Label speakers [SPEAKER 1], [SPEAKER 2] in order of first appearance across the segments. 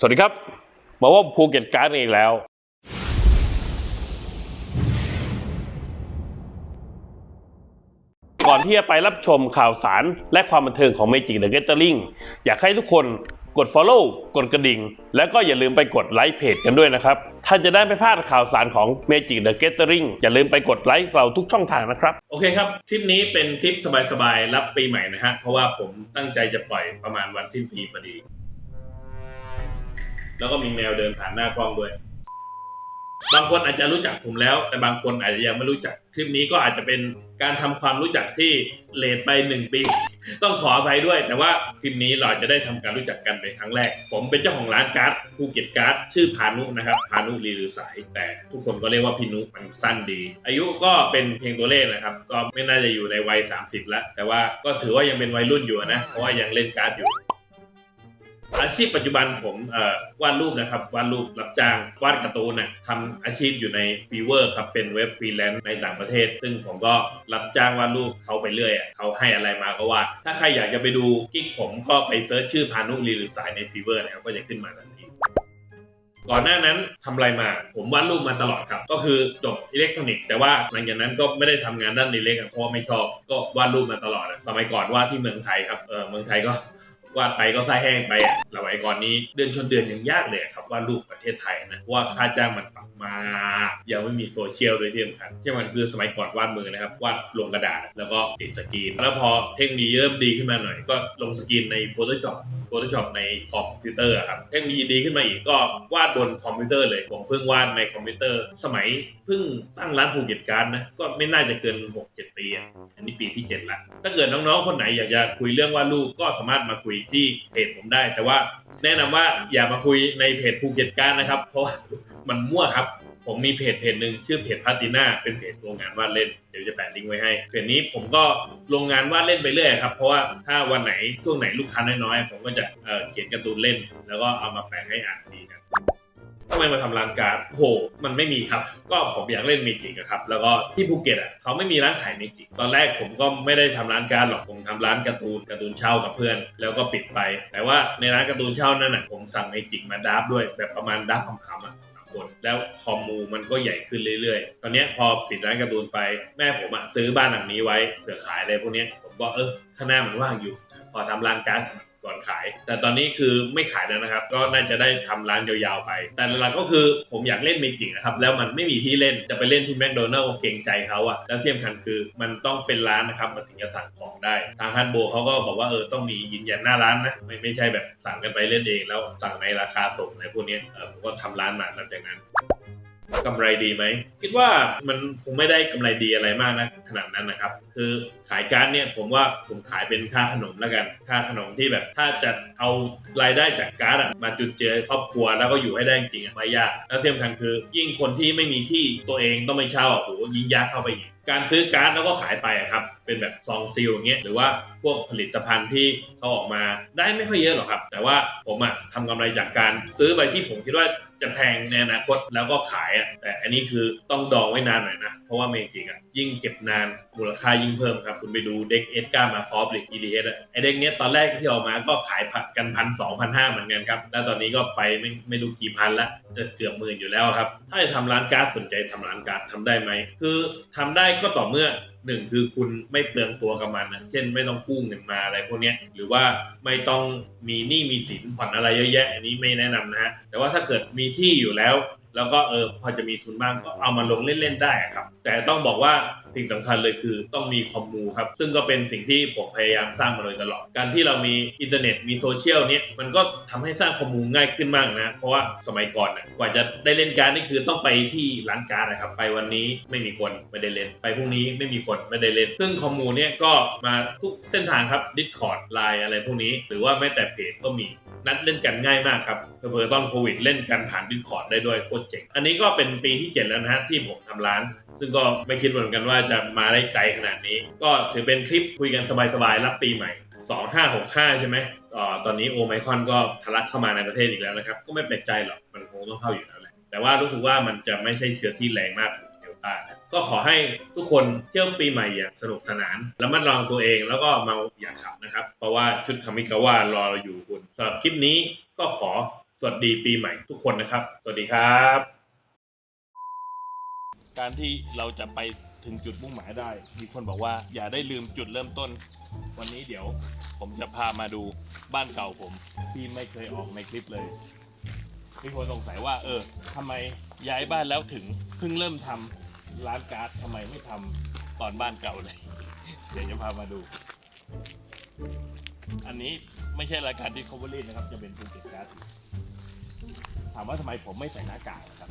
[SPEAKER 1] สวัสดีครับ มาว่าภูเก็ตการ์ดอีกแล้ว ก่อนที่จะไปรับชมข่าวสารและความบันเทิงของ Magic the Gathering อยากให้ทุกคนกด Follow กดกระดิ่ง แล้วก็อย่าลืมไปกดไลค์เพจกันด้วยนะครับท่านจะได้ไม่พลาดข่าวสารของ Magic the Gathering อย่าลืมไปกดไลค์เราทุกช่องทางนะครับ โอเคครับคลิปนี้เป็นคลิปสบายๆ รับปีใหม่นะฮะ เพราะว่าผมตั้งใจจะปล่อยประมาณวันสิ้นปีพอดี แล้วก็มีแมวเดินผ่านหน้ากล้องด้วย บางคนอาจจะรู้จักผมแล้ว แต่บางคนอาจจะยังไม่รู้จัก คลิปนี้ก็อาจจะเป็นการทำความรู้จักที่เลทไปหนึ่งปี ต้องขออภัยด้วย แต่ว่าคลิปนี้เราจะได้ทำการรู้จักกันเป็นครั้งแรก ผมเป็นเจ้าของร้านการ์ดภูเก็ตการ์ดชื่อพานุนะครับพานุรีหรือสาย แต่ทุกคนก็เรียกว่าพี่นุมันสั้นดี อายุก็เป็นเพียงตัวเลขนะครับ ก็ไม่น่าจะอยู่ในวัย 30 แล้ว แต่ว่าก็ถือว่ายังเป็นวัยรุ่นอยู่นะเพราะว่ายังเล่นการ์ดอยู่ อาชีพปัจจุบันผมวาดรูปนะครับวาดรูปรับจ้างวาดการ์ตูนนะทำอาชีพอยู่ในฟีเวอร์ครับเป็นเว็บฟรีแลนซ์ในต่างประเทศ ซึ่งผมก็รับจ้างวาดรูปเขาไปเรื่อยอะเขาให้อะไรมาก็วาดถ้าใครอยากจะไปดูกิ๊กผมก็ไปเซิร์ชชื่อพานุรีหรือสายในฟีเวอร์นะครับก็จะขึ้นมาทันทีก่อนหน้านั้นทำอะไรมา ผมวาดรูปมาตลอดครับ ก็คือจบอิเล็กทรอนิกส์แต่ว่าหลังจากนั้นก็ไม่ได้ทำงานด้านอิเล็กเพราะไม่ชอบก็วาดรูปมาตลอด สมัยก่อนวาดที่เมืองไทยครับเออเมืองไทยก็ วาดไปก็ไส้แห้งไปอะสมัยก่อนนี้เดือนชนเดือนยังยากเลยครับวาดรูปประเทศไทยนะว่าค่าจ้างมันต่ำมายังไม่มีโซเชียลด้วยที่สำคัญที่มันคือสมัยก่อนวาดมือนะครับวาดลงกระดาษแล้วก็ติดสกรีนแล้วพอเทคโนโลยีเริ่มดีขึ้นมาหน่อยก็ลงสกรีนใน Photoshop Photoshop ในคอมพิวเตอร์ครับเทคโนโลยีดีขึ้นมาอีกก็วาดบนคอมพิวเตอร์เลยผมเพิ่งวาดในคอมพิวเตอร์ สมัยเพิ่งตั้งร้านภูเก็ตการ์ดนะก็ไม่น่าจะเกิน 6-7 ปีอะอันนี้ปีที่ 7 ละถ้าเกิดน้องๆ คนไหนอยากจะคุยเรื่องวาดรูปก็สามารถมาคุยที่เพจผมได้ แต่ว่าแนะนำว่าอย่ามาคุยในเพจภูเก็ตการ์ดนะครับ เพราะว่ามันมั่วครับ ผมมีเพจเพจหนึ่งชื่อเพจพาติน่าเป็นเพจโรงงานวาดเล่นเดี๋ยวจะแปะลิงก์ไว้ให้เพจนี้ผมก็โรงงานวาดเล่นไปเรื่อยครับเพราะว่าถ้าวันไหนช่วงไหนลูกค้าน้อยๆผมก็จะเเขียนการ์ตูนเล่น แล้วก็เอามาแปะให้อ่านฟรีกันทำไมมาทำร้านการ์ดโห มันไม่มีครับ ก็ผมอยากเล่นเมจิกครับ แล้วก็ที่ภูเก็ตอะเขาไม่มีร้านขายเมจิก ตอนแรกผมก็ไม่ได้ทำร้านการ์ดหรอก ผมทำร้านการ์ตูนการ์ตูนเช่ากับเพื่อน แล้วก็ปิดไป แต่ว่าในร้านการ์ตูนเช่านั่นน่ะผมสั่งเมจิกมาดับด้วย แบบประมาณดับคำๆอะ คนแล้วคอมมูมันก็ใหญ่ขึ้นเรื่อยๆ ตอนนี้พอปิดร้านการ์ตูนไปแม่ผมอะซื้อบ้านหลังนี้ไว้เผื่อขายอะไรพวกนี้ผมก็เออข้างหน้ามันว่างอยู่ พอทำร้านการ์ด อนขาย แต่ตอนนี้คือไม่ขายแล้วนะครับ ก็น่าจะได้ทำร้านยาวๆไป แต่หลักก็คือผมอยากเล่นเมจิกนะครับ แล้วมันไม่มีที่เล่น จะไปเล่นที่แมคโดนัลล์ก็เกรงใจเขาอะแล้วที่สำคัญคือมันต้องเป็นร้านนะครับ มันถึงจะสั่งของได้ ทางฮันโบเขาก็บอกว่าเออต้องมียืนยันหน้าร้านนะ ไม่ไม่ใช่แบบสั่งกันไปเล่นเอง แล้วสั่งในราคาส่งอะไรพวกนี้เออผมก็ทำร้านมาหลังจากนั้น กำไรดีไหม คิดว่ามันคงไม่ได้กำไรดีอะไรมากนะขนาดนั้นนะครับ คือขายการ์ดเนี่ยผมว่าผมขายเป็นค่าขนมแล้วกัน ค่าขนมที่แบบถ้าจะเอารายได้จากการ์ดมาจุดเจอครอบครัวแล้วก็อยู่ให้ได้จริงๆอะไม่ยาก แล้วที่สำคัญคือ ยิ่งคนที่ไม่มีที่ตัวเองต้องไปเช่าอะโหยิ่งยากเข้าไปอีก การซื้อการ์ดแล้วก็ขายไปครับ เป็นแบบซองซีลอย่างเงี้ยหรือว่าพวกผลิตภัณฑ์ที่เขาออกมาได้ไม่ค่อยเยอะหรอกครับ แต่ว่าผมอะทำกำไรจากการซื้อไปที่ผมคิดว่าจะแพงในอนาคตแล้วก็ขายอะแต่อันนี้คือต้องดองไว้นานหน่อยนะ เพราะว่าเมจิกอะยิ่งเก็บนานมูลค่ายิ่งเพิ่มครับ คุณไปดูเด็กเอสกามาคอฟหรือ EDS อะไอเด็กเนี้ยตอนแรกที่ออกมาก็ขายผัดกันพันสองพันห้าเหมือนกันครับ แล้วตอนนี้ก็ไปไม่ไม่รู้กี่พันละจะเกือบหมื่นอยู่แล้วครับ ถ้าจะทำร้านการ์ดสนใจทำร้านการ์ดทำได้ไหมคือทำได้ก็ต่อเมื่อหนึ่งคือคุณไม่เปลืองตัวกับมันนะเช่นไม่ต้องกู้เงินมาอะไรพวกนี้หรือว่าไม่ต้องมีหนี้มีสินผ่อนอะไรเยอะแยะ อันนี้ไม่แนะนำนะฮะแต่ว่าถ้าเกิดมีที่อยู่แล้ว แล้วก็เออพอจะมีทุนบ้างก็เอามาลงเล่นๆได้ครับ แต่ต้องบอกว่าสิ่งสำคัญเลยคือต้องมีคอมมูครับ ซึ่งก็เป็นสิ่งที่ผมพยายามสร้างมาโดยตลอด การที่เรามีอินเทอร์เน็ตมีโซเชียลเนี่ยมันก็ทำให้สร้างคอมมูง่ายขึ้นมากนะ เพราะว่าสมัยก่อนนะกว่าจะได้เล่นการนี่คือต้องไปที่ร้านการนะครับ ไปวันนี้ไม่มีคนไม่ได้เล่น ไปพรุ่งนี้ไม่มีคนไม่ได้เล่น ซึ่งคอมมูเนี่ยก็มาทุกเส้นทางครับ Discord ไลน์อะไรพวกนี้ หรือว่าแม้แต่เพจก็มี นัดเล่นกันง่ายมากครับเผื่อๆตอนโควิดเล่นกันผ่าน Discord ได้ด้วยโคตรเจ๋งอันนี้ก็เป็นปีที่ 7 แล้วนะฮะที่ผมทำร้าน ซึ่งก็ไม่คิดเหมือนกันว่าจะมาได้ไกลขนาดนี้ ก็ถือเป็นคลิปคุยกันสบายๆรับปีใหม่ 2565 ใช่ไหมอ่าตอนนี้โอไมคอนก็ทะลักเข้ามาในประเทศอีกแล้วนะครับ ก็ไม่แปลกใจหรอกมันคงต้องเข้าอยู่แล้วแหละแต่ว่ารู้สึกว่ามันจะไม่ใช่เชื้อที่แรงมากของเดลต้านะ ก็ขอให้ทุกคนเที่ยวปีใหม่อย่างสนุกสนานระมัดระวังตัวเองแล้วก็เมาอย่าขับนะครับ เพราะว่าชุดคามิกาวารอเราอยู่คุณสำหรับคลิปนี้ก็ขอสวัสดีปีใหม่ทุกคนนะครับ สวัสดีครับ
[SPEAKER 2] การที่เราจะไปถึงจุดมุ่งหมายได้ มีคนบอกว่าอย่าได้ลืมจุดเริ่มต้น วันนี้เดี๋ยว ผมจะพามาดูบ้านเก่าผมที่ไม่เคยออกในคลิปเลย มีคนสงสัยว่า เออทำไมย้ายบ้านแล้วถึงเพิ่งเริ่มทำร้านการ์ดทำไมไม่ทำตอนบ้านเก่าเลย เดี๋ยวจะพามาดู อันนี้ไม่ใช่รายการที่ cover นะครับ จะเป็นภูเก็ตการ์ดถามว่าทำไมผมไม่ใส่หน้ากากนะครับ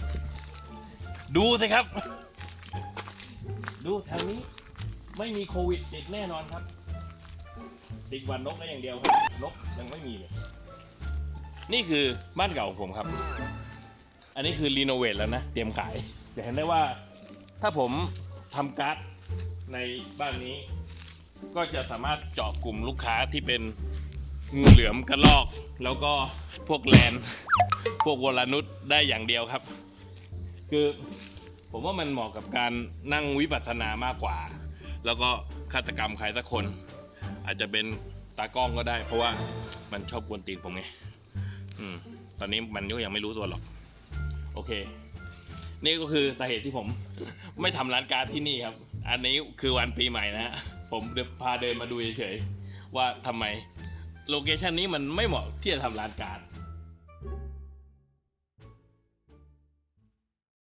[SPEAKER 2] ดูสิครับ ดูทางนี้ไม่มีโควิดติดแน่นอนครับ ติดหวันนกได้อย่างเดียวครับนกยังไม่มีเลย นี่คือบ้านเก่าของผมครับ อันนี้คือรีโนเวทแล้วนะ เตรียมขายจะเห็นได้ว่าถ้าผมทำการ์ดในบ้านนี้ ก็จะสามารถเจาะกลุ่มลูกค้าที่เป็นงูเหลือมกระรอก แล้วก็พวกแลนพวกวลานุษได้อย่างเดียวครับ คือผมว่ามันเหมาะกับการนั่งวิปัสสนามากกว่า แล้วก็ฆาตกรรมใครสักคน อาจจะเป็นตากล้องก็ได้ เพราะว่ามันชอบกวนตีนผมไง อืม ตอนนี้มันก็ยังไม่รู้ตัวหรอก โอเค นี่ก็คือสาเหตุที่ผม ไม่ทำร้านการ์ดที่นี่ครับ อันนี้คือวันปีใหม่นะฮะ ผมเดพาเดินมาดูเฉยๆว่าทำไม โลเคชันนี้มันไม่เหมาะที่จะทำร้านการ์ด